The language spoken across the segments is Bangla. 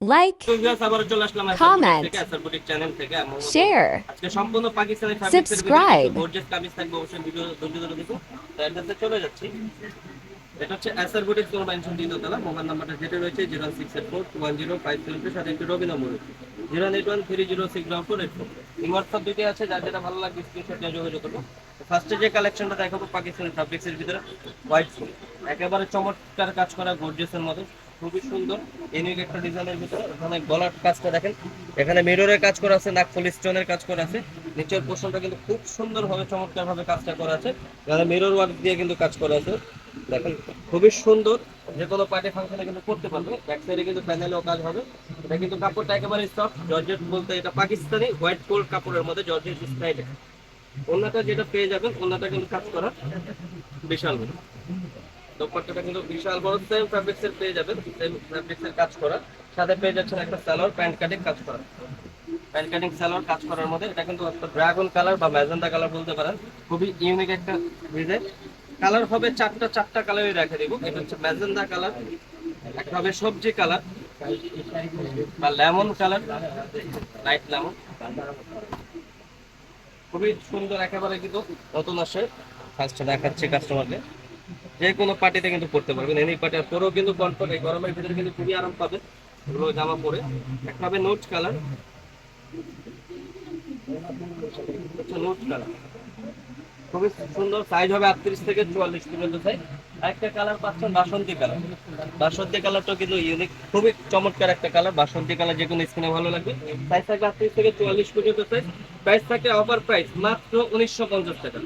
like, Comment. share, Subscribe. এটা হচ্ছে বুটিক মেনশন তালা মোবাইল নাম্বারটা যেটা রয়েছে zero six eight four one zero five seven two সাথে একটি Robi number. Zero eight one three zero six four eight four. এই হোয়াটসঅ্যাপ দুটি আছে যার যেটা ভালো লাগবে স্ক্রিনশট নিয়ে যোগাযোগ করব ফার্স্টে যে কালেকশনটা দেখাবো পাকিস্তানি ফ্যাব্রিক্সের ভিতরে হোয়াইট ফুল একেবারে চমৎকার কাজ করা গর্জিয়াসের মতো। খুবই সুন্দর। ইউনিক একটা ডিজাইনের ভিতরে ওখানে গলার কাজটা দেখেন। এখানে মিররের কাজ করা আছে নাকফুল স্টোনের কাজ করা আছে। নিচের পোর্শনটা কিন্তু খুব সুন্দরভাবে, চমৎকারভাবে কাজটা করা আছে। এখানে মিরর ওয়ার্ক দিয়ে কিন্তু কাজ করা আছে। দেখেন, খুবই সুন্দর। যে কোনো পার্টি ফাংশনে কিন্তু করতে পারবে। ব্যাক সাইডে কিন্তু প্যানেলেও কাজ হবে। এটা কিন্তু কাপড়টা একেবারে সফট জর্জেট বলতে এটা পাকিস্তানি হোয়াইট গোল্ড কাপড়ের মধ্যে জর্জেট স্টাইলে ওনাটা যেটা পেয়ে যাবেন ওনাটা কিন্তু কাজ করা বিশাল। দোপাট্টাটা কিন্তু বিশাল বড় সেম ফ্যাব্রিক্সের পেয়ে যাবেন সেম ফ্যাব্রিক্সের কাজ করা। সাথে পেয়ে যাচ্ছেন একটা সালোয়ার, প্যান্ট কাটিং কাজ করা। প্যান্ট কাটিং সালোয়ার কাজ করার মধ্যে এটা কিন্তু একটা ড্রাগন কালার বা ম্যাজেন্টা কালার বলতে পারেন। খুবই ইউনিক একটা ডিজাইন কালার হবে চারটা চারটা কালারই রেখে দিব। এটা হচ্ছে ম্যাজেন্টা কালার একটা হবে সবজি কালার বা লেমন কালার লাইট লেমন খুবই সুন্দর একেবারে কিন্তু নতুন আসে। ফার্স্টে দেখাচ্ছি কাস্টমারকে যে কোনো পার্টিতে কিন্তু পড়তে পারবেন। এনি পার্টি আর পরেও কিন্তু কমফর্ট এই গরমের ভিতরে কিন্তু খুবই আরাম পাবে। এগুলো জামা পরে। একটা হবে নোট কালার নোট কালার খুবই সুন্দর সাইজ হবে আটত্রিশ থেকে চুয়াল্লিশ পর্যন্ত সাইজ একটা কালার পাচ্ছেন বাসন্তী কালার। বাসন্তী কালারটা কিন্তু ইউনিক খুবই চমৎকার একটা কালার। বাসন্তী কালার যে কোনো স্কিনে ভালো লাগবে। সাইজ থাকবে আটত্রিশ থেকে চুয়াল্লিশ পর্যন্ত সাইজ প্রাইস থাকে অফার প্রাইস মাত্র উনিশশো পঞ্চাশ টাকা।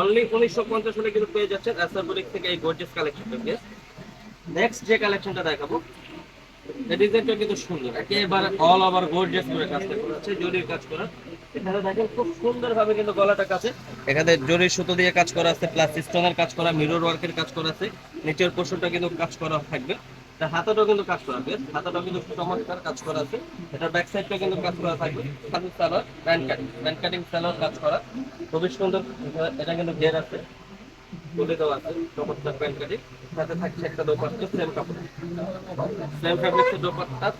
অনলি উনিশশো পঞ্চাশ হলে কিন্তু পেয়ে যাচ্ছেন অ্যাসারবরিক থেকে এই গর্জিয়াস কালেকশনটা নেক্সট যে কালেকশনটা দেখাবো এই ডিজাইনটা কিন্তু সুন্দর, একেবারে অল ওভার গর্জিয়াস করে কাজ করা। দেখেন খুব সুন্দরভাবে কিন্তু গলাটা কাছে। এখানে জরির সুতো দিয়ে কাজ করা আছে প্লাস স্টোনের কাজ করা মিরর ওয়ার্কের কাজ করা আছে, নিচের পোর্শনটা কিন্তু কাজ করা থাকবে। হাতাটাও কিন্তু কাজ করা হাতাটাও কিন্তু চমৎকার কাজ করা আছে। এটা ব্যাক সাইডটা কিন্তু কাজ করা থাকবে কাটিং প্যান্ট কাটিং সালোয়ার কাজ করা। খুবই সুন্দর, এটা কিন্তু ঘের আছে তুলে দেওয়া আছে, চমৎকার প্যান্ট কাটিং সাথে থাকছে একটা দোপাট্টা সেম কাপড় সেম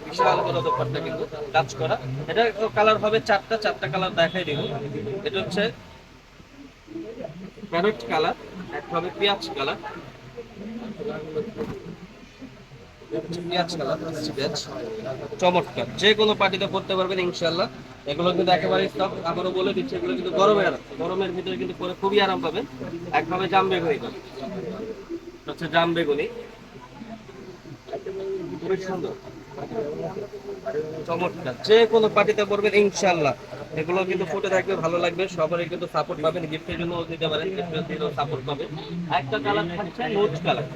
বিশাল বড় কিন্তু কাজ করা। এটা কালার হবে চারটা চারটা কালার দেখাই দিব। এটা হচ্ছে কালার একটা হবে পেঁয়াজ কালার চমৎকার। পার্টিতে পড়তে পারবেন এগুলো কিন্তু আবারও বলে দিচ্ছি, এগুলো কিন্তু গরমের ভিতরে কিন্তু পরে খুবই আরাম একভাবে জাম বেগুনি পাবেন এটা হচ্ছে জাম বেগুনি। চমৎকার। যে কোনো পার্টিতে পড়বেন, ইনশাল্লাহ। এগুলো কিন্তু ফুটে থাকবে, ভালো লাগবে। সবারই কিন্তু সাপোর্ট পাবেন গিফটের জন্য দিতে পারেন গিফটের জন্য সাপোর্ট পাবেন। একটা কালার থাকছে নোট কালার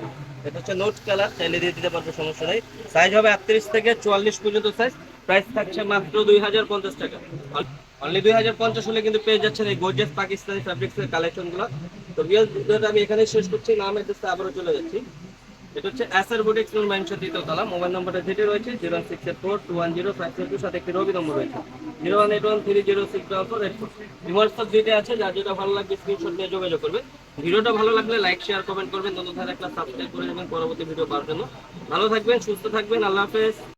এটা হচ্ছে নোট কালার চাইলে দিয়ে দিতে পারবে সমস্যা নেই। সাইজ হবে আটত্রিশ থেকে চুয়াল্লিশ পর্যন্ত সাইজ প্রাইস থাকছে মাত্র দুই হাজার পঞ্চাশ টাকা। অনলি দুই হাজার পঞ্চাশ হলে কিন্তু পেয়ে যাচ্ছেন এই গোর্জিয়াস পাকিস্তানি ফ্যাব্রিক্সের কালেকশনগুলো তো বিয়ার ভিডিওটা আমি এখানে শেষ করছি নাম এসে আবারও চলে যাচ্ছি। এটা হচ্ছে এসআর বুটিক্স নূর ম্যানশন তৃতীয়তলা মোবাইল নম্বরটা যেটি রয়েছে zero six eight four two one zero five two সাথে একটি রবি নম্বর রয়েছে। Zero one eight one three zero six double four eight four WhatsApp দিতে আছে, যার যেটা ভালো লাগবে স্ক্রিনশট নিয়ে যোগাযোগ করবে ভিডিওটা ভালো লাগলে লাইক শেয়ার কমেন্ট করবেন। নতুন একটা সাবস্ক্রাইব করে দেবেন পরবর্তী ভিডিও পাওয়ার জন্য। ভালো থাকবেন, সুস্থ থাকবেন, আল্লাহ হাফেজ।